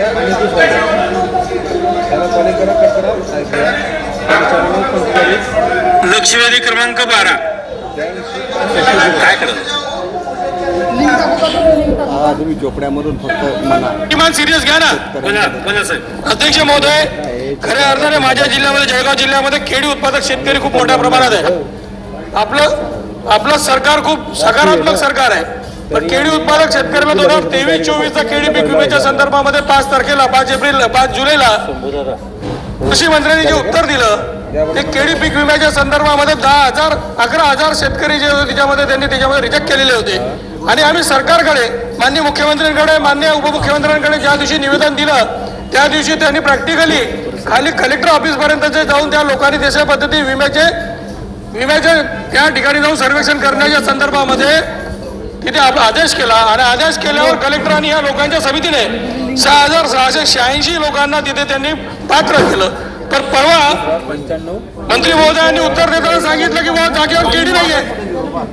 आणि त्याला पंचेचाळीस लक्षवेधी क्रमांक बारा. काय करत हा तुम्ही झोपड्यामधून फक्त म्हणा. किमान सिरियस घ्या ना. अध्यक्ष महोदय खऱ्या अर्थाने माझ्या जिल्ह्यामध्ये जळगाव जिल्ह्यामध्ये केळी उत्पादक शेतकरी खूप मोठ्या प्रमाणात आहे. आपलं आपलं सरकार खूप सकारात्मक सरकार आहे. तर केळी उत्पादक शेतकरी दोन हजार तेवीस चोवीसचा केळी पीक विम्याच्या संदर्भामध्ये पाच तारखेला पाच एप्रिल पाच जुलैला कृषी मंत्र्यांनी जे उत्तर दिलं ते केळी पीक विम्याच्या संदर्भामध्ये दहा हजार अकरा हजार शेतकरी जे होते त्याच्यामध्ये त्यांनी त्याच्यामध्ये रिजेक्ट केलेले होते. आणि आम्ही सरकारकडे मान्य मुख्यमंत्र्यांकडे मान्य उपमुख्यमंत्र्यांकडे ज्या दिवशी निवेदन दिलं त्या दिवशी त्यांनी प्रॅक्टिकली खाली कलेक्टर ऑफिसपर्यंत जे जाऊन त्या लोकांनी तशा पद्धती विम्याचे विम्याचे त्या ठिकाणी जाऊन सर्वेक्षण करण्याच्या संदर्भामध्ये तिथे आपला आदेश केला आणि आदेश केल्यावर कलेक्टरांनी या लोकांच्या समितीने सहा हजार सहाशे शहाऐंशी लोकांना तिथे त्यांनी पात्र केलं. तर परवा मंत्री महोदयांनी उत्तर देताना सांगितलं की बाबा जागेवर केडी नाहीये.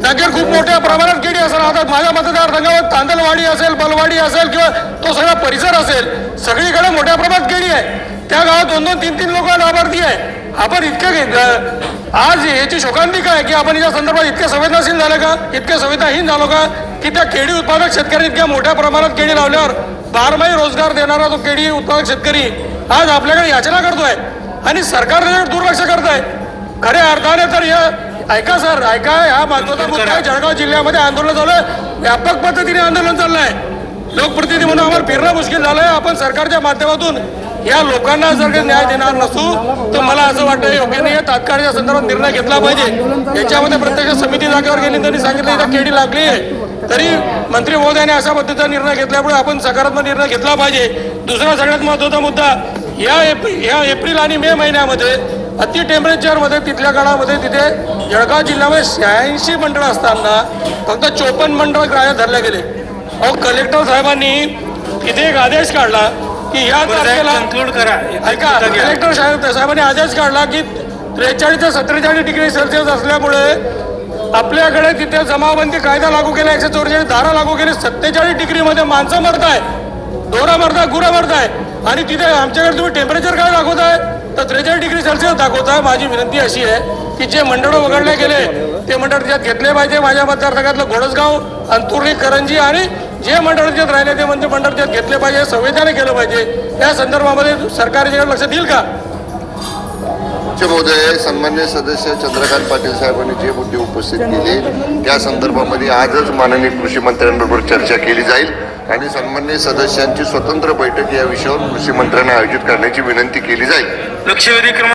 जागेवर खूप मोठ्या प्रमाणात केडी असेल. आता माझ्या मतदारसंघावर तांदलवाडी असेल बलवाडी असेल किंवा तो सगळा परिसर असेल सगळीकडे मोठ्या प्रमाणात केडी आहे. त्या गावात दोन दोन तीन तीन लोक लाभार्थी आहे. आपण इतकं आज याची शोकांतिका आहे की आपण या संदर्भात इतके संवेदनशील झालं का? इतके संवेदनाहीन झालो का? की त्या केळी उत्पादक शेतकरी इतक्या मोठ्या प्रमाणात केळी लावल्यावर बारमाही रोजगार देणारा तो केळी उत्पादक शेतकरी आज आपल्याकडे याचना करतोय आणि सरकार त्याच्याकडे दुर्लक्ष करत आहे खऱ्या अर्थाने तर या ऐका सर ऐका हा महत्त्वाचा मुद्दा आहे. जळगाव जिल्ह्यामध्ये आंदोलन झालं व्यापक पद्धतीने आंदोलन चाललंय. लोकप्रतिनिधी म्हणून आम्हाला फिरणं मुश्किल झालंय. आपण सरकारच्या माध्यमातून या लोकांना जर काही न्याय देणार नसू तर मला असं वाटतं योग्य नाही. तात्काळ या संदर्भात निर्णय घेतला पाहिजे. याच्यामध्ये प्रत्यक्ष समिती जागेवर गेली त्यांनी सांगितलं इथं केडी लागली आहे. तरी मंत्री महोदयाने अशा पद्धतीचा निर्णय घेतल्यामुळे आपण सकारात्मक निर्णय घेतला पाहिजे. दुसरा सगळ्यात महत्त्वाचा मुद्दा या एप्रिल या एप्रिल आणि मे महिन्यामध्ये अति टेम्परेचरमध्ये तिथल्या काळामध्ये तिथे जळगाव जिल्ह्यामध्ये शहाऐंशी मंडळ असताना फक्त चोपन्न मंडळ ग्राह्य धरले गेले. अहो कलेक्टर साहेबांनी तिथे एक आदेश काढला. की या तारखेला कन्क्लूड करा. ऐका कलेक्टर साहेब साहेबांनी आदेश काढला की त्रेचाळीस ते सत्तेचाळीस डिग्री सेल्सिअस असल्यामुळे आपल्याकडे तिथे जमावबंदी कायदा लागू केला एकशे चौवेचाळीस धारा लागू केली सत्तेचाळीस डिग्रीमध्ये माणसं मरताय डोरा मरताय गुरं मरताय. आणि तिथे आमच्याकडे तुम्ही टेम्परेचर काय दाखवताय? तर त्रेचाळीस डिग्री सेल्सिअस दाखवताय. माझी विनंती अशी आहे की जे मंडळ वगळले गेले ते मंडळ त्याच्यात घेतले पाहिजे. माझ्या मतदारसंघातलं घोडसगाव अंतुर्ली करंजी आणि जे मंडळ त्याच्यात राहिले ते म्हणजे मंडळ त्याच्यात घेतले पाहिजे संविधाने केलं पाहिजे. या संदर्भामध्ये सरकार याच्याकडे लक्ष देईल का? महोदय सन्मान्य सदस्य चंद्रकांत पाटील साहेबांनी जे मुद्दे उपस्थित केले त्या संदर्भामध्ये आजच माननीय कृषी मंत्र्यांबरोबर चर्चा केली जाईल आणि सन्मान्य सदस्यांची स्वतंत्र बैठक या विषयावर कृषी मंत्र्यांना आयोजित करण्याची विनंती केली जाईल. लक्षवेधी क्रमांक